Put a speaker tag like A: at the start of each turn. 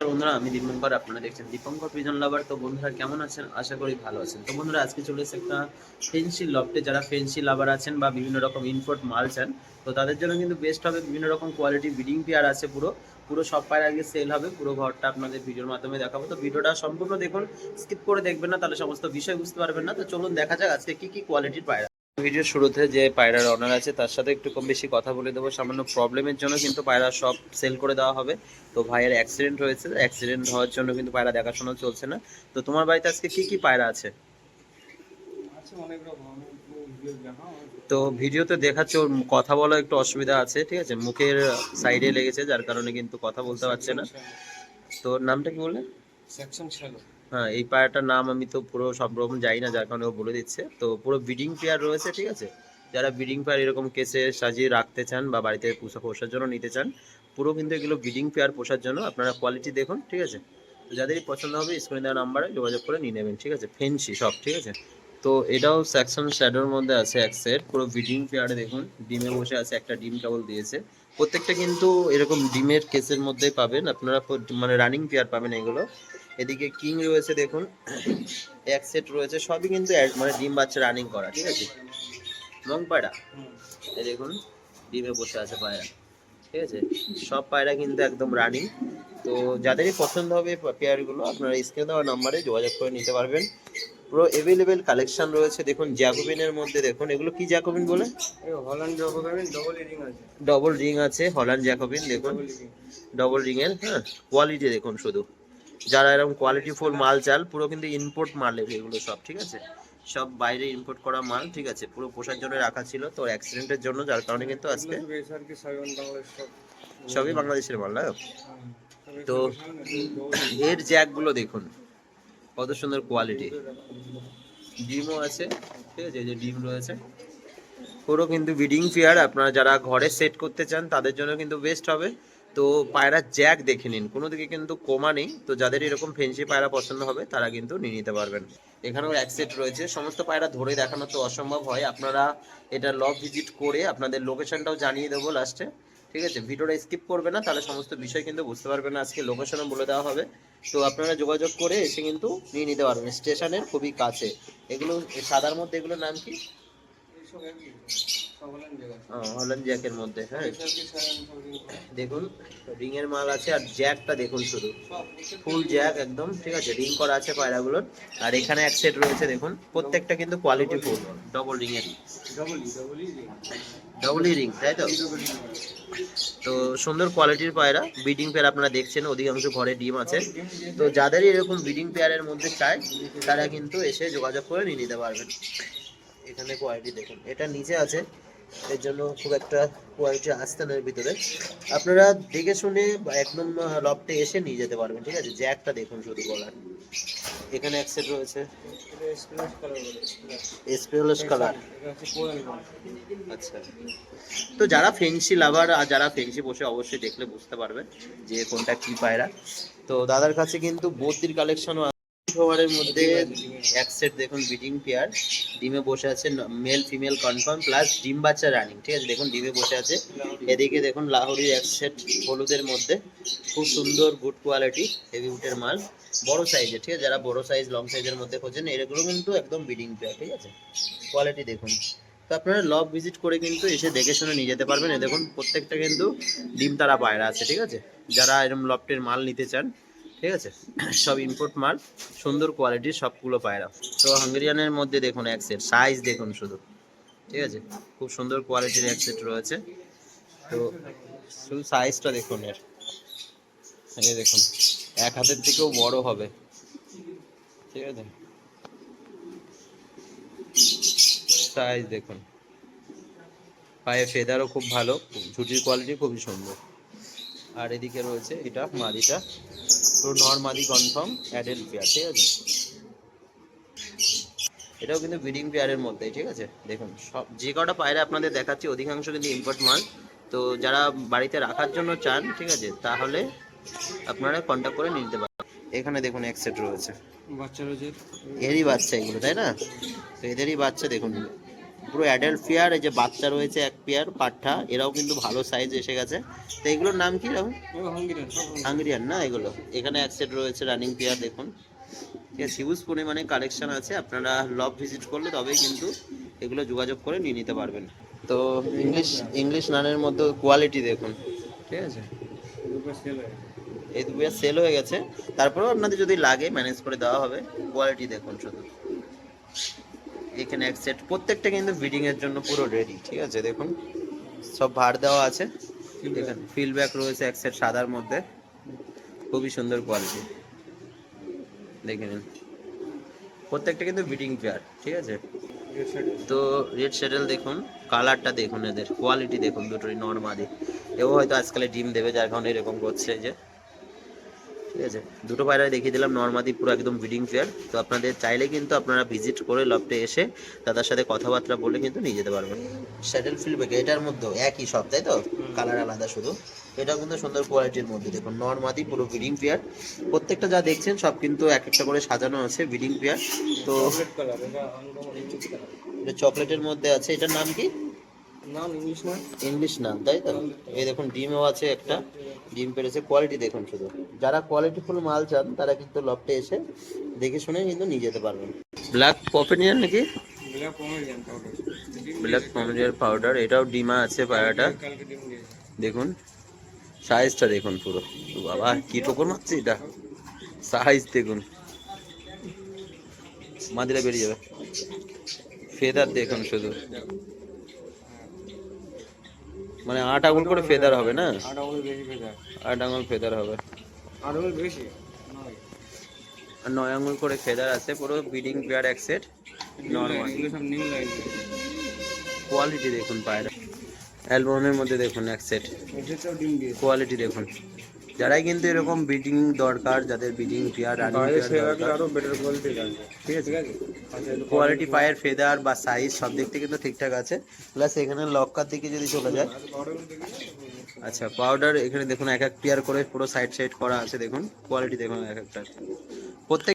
A: বন্ধুরা, আমি দীপঙ্কর, আপনারা দেখছেন দীপঙ্কর লাভার তো বন্ধুরা, কেমন আছেন? আশা করি ভালো আছেন। তো বন্ধুরা, আজকে চলে এসেছে একটা লফটে যারা লাভার আছেন বা বিভিন্ন রকম ইনপোর্ট মাল চান, তো তাদের জন্য কিন্তু বেস্ট হবে বিভিন্ন রকম কোয়ালিটি বিডিং পেয়ার আছে পুরো। পুরো সব পায়ের আগে সেল হবে, পুরো ঘরটা আপনাদের ভিডিওর মাধ্যমে দেখাবো। তো ভিডিওটা সম্পূর্ণ দেখুন স্কিপ করে দেখবেন না, তাহলে সমস্ত বিষয় বুঝতে পারবেন না। তো চলুন দেখা যাক আজকে কি কি কোয়ালিটির পায়রা ভিডিওর শুরুতে যে পায়রার অনার আছে তার সাথে একটু কম বেশি কথা বলে দেবো। সামান্য প্রবলেমের জন্য কিন্তু পায়রা সব সেল করে দেওয়া হবে। তো ভাইয়ের অ্যাক্সিডেন্ট হয়েছে। অ্যাক্সিডেন্ট হওয়ার জন্য কিন্তু পায়রা দেখাশোনা চলছে না। তো তোমার বাড়িতে আজকে কি কি পায়রা আছে? তো ভিডিওতে দেখাচ্ছে ওর কথা বলা একটু অসুবিধা আছে ঠিক আছে? মুখের সাইডে লেগেছে যার কারণে কিন্তু কথা বলতে পারছে না। তো নামটা কি বললে? হ্যাঁ এই পায়রাটার নাম আমি তো পুরো সব রকম জানি না, যার কারণে ও বলে দিচ্ছে। তো পুরো ব্রিডিং পেয়ার রয়েছে, ঠিক আছে? যারা ব্রিডিং পেয়ার এরকম কেসে সাজিয়ে রাখতে চান বা বাড়িতে পোষা পোষার জন্য নিতে চান, পুরো কিন্তু এগুলো ব্রিডিং পেয়ার পোষার জন্য আপনারা কোয়ালিটি দেখুন, ঠিক আছে? তো যাদেরই পছন্দ হবে স্ক্রিনে দেওয়া নাম্বারে যোগাযোগ করে নিয়ে নেবেন, ঠিক আছে? ফেন্সি সব, ঠিক আছে? তো এটাও সেকশন শ্যাডোর মধ্যে আছে এক সেট পুরো ব্রিডিং পেয়ারে দেখুন, ডিমে বসে আছে একটা ডিম কেবল দিয়েছে। প্রত্যেকটা কিন্তু এরকম ডিমের কেসের মধ্যে পাবেন, আপনারা মানে রানিং পেয়ার পাবেন এগুলো। এদিকে কিং রয়েছে দেখুন। এক সেট রয়েছে সবই কিন্তু মানে ডিম বাচ্চা রানিং করা ঠিক আছে? মং পায়রা। এই দেখুন ডিমে বসে আছে পায়রা ঠিক আছে? সব পায়রা কিন্তু একদম রানিং তো যাদেরই পছন্দ হবে পেয়ারগুলো আপনারা স্ক্রিনে দেওয়া নাম্বারে যোগাযোগ করে নিতে পারবেন। পুরো এভেলেবেল কালেকশন রয়েছে দেখুন জ্যাকোবিনের মধ্যে দেখুন। এগুলো কি জ্যাকোবিন বলে?
B: এই হল্যান্ড হবে ডবল এডিং আছে।
A: ডবল রিং আছে হল্যান্ড জ্যাকোবিন দেখুন।
B: ডবল
A: রিং এর হ্যাঁ কোয়ালিটি দেখুন শুধু। যারা এরকম কোয়ালিটি ফুল মাল চাল পুরো কিন্তু ইম্পোর্ট মাল এগুলো সব ঠিক আছে? সব বাইরে ইম্পোর্ট করা মাল ঠিক আছে? পুরো পোষার জন্য রাখা ছিল তো অ্যাক্সিডেন্টের জন্য যার কারণে কিন্তু আজকে সবই বাংলাদেশের মাল না? তো
B: double
A: এর জ্যাকগুলো দেখুন কত সুন্দর কোয়ালিটি ডিমও আছে ঠিক আছে? যে ডিম রয়েছে। পুরো কিন্তু বিডিং ফিয়ার আপনারা যারা ঘরে সেট করতে চান তাদের জন্য কিন্তু বেস্ট হবে। তো পায়রা জ্যাক দেখে নিন। কোনো দিকে কিন্তু কমা নেই, তো যাদের এরকম ফেন্সি পায়রা পছন্দ হবে, তারা কিন্তু নিয়ে নিতে পারবেন। এখানেও এক সেট রয়েছে। সমস্ত পায়রা ধরে দেখানো তো অসম্ভব হয়। আপনারা এটা লব ভিজিট করে আপনাদের লোকেশনটাও জানিয়ে দেবো লাস্টে ঠিক আছে? ভিডিওটা স্কিপ করবে না, তাহলে সমস্ত বিষয় কিন্তু বুঝতে পারবেন না। আজকে লোকেশনও বলে দেওয়া হবে। তো আপনারা যোগাযোগ করে এসে কিন্তু নিয়ে নিতে পারবেন। স্টেশনের খুবই কাছে। এগুলো, সাদার মধ্যে এগুলোর নাম কি?
B: হল্যান্ড
A: জ্যাকের মধ্যে হ্যাঁ। দেখুন রিং এর মাল আছে আর জ্যাকটা দেখুন শুধু। ফুল জ্যাক একদম, ঠিক আছে, রিং করা আছে পায়রাগুলোর। আর এখানে এক সেট রয়েছে, দেখুন, প্রত্যেকটা কিন্তু কোয়ালিটি ফুল ডবল ডবলই রিং, তাই তো? তো সুন্দর কোয়ালিটির পায়রা ব্রিডিং পেয়ার আপনারা দেখছেন, অধিকাংশ ঘরে ডিম আছে। তো যাদেরই এরকম ব্রিডিং পেয়ারের মধ্যে চাই, তারা কিন্তু এসে যোগাযোগ করে নিয়ে নিতে পারবেন। এখানে কোয়ালিটি দেখুন। এটা নিচে আছে। এর জন্য খুব একটা কোয়ালিটি আসতে না ভিতরে। আপনারা দেখে শুনে একদম লফটে এসে নিয়ে যেতে পারবেন ঠিক আছে? জ্যাকটা দেখুন শুধু বলার। এখানে এক সেট রয়েছে। স্পেলস কালার আচ্ছা। তো যারা ফেন্সি লাভার আর যারা ফেন্সি বসে অবশ্যই দেখলে বুঝতে পারবে যে কোনটা কি পায়রা। তো দাদার কাছে কিন্তু বদ্রির কালেকশনও ওভারের মধ্যে এক সেট দেখুন বিডিং পেয়ার ডিমে বসে আছে মেল ফিমেল কনফার্ম প্লাস ডিম বাচ্চা রানিং ঠিক আছে? দেখুন ডিমে বসে আছে। এদিকে দেখুন লাহোরির এক সেট হলুদের মধ্যে খুব সুন্দর গুড কোয়ালিটি হেভি উটের মাল, বড় সাইজের ঠিক আছে? যারা বড় সাইজ লং সাইজের মধ্যে খোঁজেন, এগুলো কিন্তু একদম বিডিং পেয়ার ঠিক আছে? কোয়ালিটি দেখুন। তো আপনারা লব ভিজিট করে কিন্তু এসে দেখে শুনে নিয়ে যেতে পারবেন। এ দেখুন, প্রত্যেকটা কিন্তু ডিম তারা পায়রা আছে, ঠিক আছে? যারা এরকম লফটের মাল নিতে চান ঠিক আছে? সব ইম্পোর্ট মাল, সুন্দর কোয়ালিটির সবগুলো পায়রা তো হাঙ্গেরিয়ানের মধ্যে দেখুন এক সেট সাইজ দেখুন শুধু। ঠিক আছে? খুব সুন্দর কোয়ালিটির এক সেট রয়েছে। তো শুধু সাইজটা দেখুন এর। এই দেখুন, এক হাতের থেকেও বড় হবে। ঠিক আছে? সাইজ দেখুন। পায়ে ফেদারও খুব ভালো, ঝুটির কোয়ালিটি খুবই সুন্দর। আর এদিকে রয়েছে এটা মাদিটা। পুরো নর মাদি কনফার্ম অ্যাডেল পেয়ার ঠিক আছে? এটাও কিন্তু ব্রিডিং পেয়ারের মধ্যেই ঠিক আছে? দেখুন সব যে কটা পায়রা আপনাদের দেখাচ্ছি অধিকাংশ কিন্তু ইম্পোর্ট মাল। তো যারা বাড়িতে রাখার জন্য চান ঠিক আছে তাহলে আপনারা কন্ট্যাক্ট করে নিতে পারেন। এখানে দেখুন এক সেট রয়েছে।
B: বাচ্চা রয়েছে।
A: এরই বাচ্চা এগুলো তাই না? তো এদেরই বাচ্চা দেখুন। পুরো অ্যাডাল্ট পেয়ার এই যে বাচ্চা রয়েছে এক পেয়ার পাঠা এরাও কিন্তু ভালো সাইজ এসে গেছে। তো এগুলোর নাম কি
B: এগুলো হাঙ্গেরিয়ান
A: না এগুলো? এখানে এক সেট রয়েছে রানিং পেয়ার দেখুন। ঠিক আছে হিউজ পরিমাণে কালেকশন আছে। আপনারা লব ভিজিট করলে তবেই কিন্তু এগুলো যোগাযোগ করে নিয়ে নিতে পারবেন। তো ইংলিশ ইংলিশ নানের মধ্যে কোয়ালিটি দেখুন। ঠিক আছে। এই দু পেয়ার সেল হয়ে গেছে। তারপরেও আপনাদের যদি লাগে ম্যানেজ করে দেওয়া হবে। কোয়ালিটি দেখুন শুধু। এখানে এক সেট প্রত্যেকটা কিন্তু ব্রিডিং এর জন্য পুরো রেডি ঠিক আছে? দেখুন সব ভাড় দেওয়া আছে। এখানে ফিলব্যাক রয়েছে এক সেট সাদার মধ্যে। খুবই সুন্দর কোয়ালিটি দেখে নিন। প্রত্যেকটা কিন্তু ব্রিডিং পেয়ার ঠিক আছে? তো রেড শেডেল দেখুন কালারটা দেখুন এদের কোয়ালিটি দেখুন দুটোই নর্মালি এও হয়তো আজকালে ডিম দেবে যার কারণে এরকম করছে যে ঠিক আছে? দুটো পায়রা দেখিয়ে দিলাম নর্মাদি পুরো একদম ব্রিডিং ফেয়ার তো আপনাদের চাইলে কিন্তু আপনারা ভিজিট করে লফটে এসে দাদার সাথে কথাবার্তা বলে কিন্তু নিয়ে যেতে পারবেন। স্যাডেল ফিল্ড এটার মধ্যে একই সব তাই তো? কালার আলাদা শুধু। এটাও কিন্তু সুন্দর কোয়ালিটির মধ্যে দেখুন নর্মাদি পুরো ব্রিডিং পেয়ার প্রত্যেকটা যা দেখছেন সব কিন্তু এক একটা করে সাজানো আছে ব্রিডিং পেয়ার তো
B: এটা
A: এটা চকলেটের মধ্যে আছে এটার নাম কি?
B: নাম ইংলিশ না?
A: ইংলিশ নাম তাই তো? এই দেখুন ডিমও আছে একটা। ডিম পেরেছে কোয়ালিটি দেখুন শুধু। যারা কোয়ালিটিফুল মাল চান তারা কিন্তু লফটে এসে দেখে শুনে কিন্তু নিয়ে যেতে পারবেন। ব্ল্যাক পপেনিয়ার নাকি?
B: ব্ল্যাক পমেরিয়ান পাউডার
A: এটাও ডিমা আছে পায়রাটা
B: দিয়েছে
A: দেখুন সাইজটা দেখুন পুরো। বাবা কি টোকর মারছে এটা? সাইজ দেখুন। মাদিরা বেরিয়ে যাবে। ফেদার দেখুন শুধু। মানে আট আঙুল করে ফেদার হবে না?
B: আট আঙুল বেশি ফেদার।
A: আট আঙুল ফেদার হবে।
B: আট আঙুল বেশি? নয়।
A: আর নয় আঙুল করে ফেদার আছে পুরো বিডিং পেয়ার এক সেট নর্মাল। কোয়ালিটি দেখুন পায়রা। অ্যালবামের মধ্যে দেখুন এক সেট। কোয়ালিটি দেখুন। যারাই কিন্তু এরকম বিডিং দরকার যাদের বিডিং পেয়ার
B: আর সে
A: রানিং
B: রাখলে আরও বেটার কোয়ালিটি
A: আছে।
B: ঠিক আছে?
A: কোয়ালিটি পায়ের ফেদার বা সাইজ সব দিক থেকে কিন্তু ঠিকঠাক আছে। প্লাস এখানে লক্কার দিকে যদি চলে যায় আচ্ছা পাউডার এখানে দেখুন এক এক পেয়ার করে পুরো সাইড সাইড করা আছে। দেখুন কোয়ালিটি দেখুন এক একটা প্রত্যেক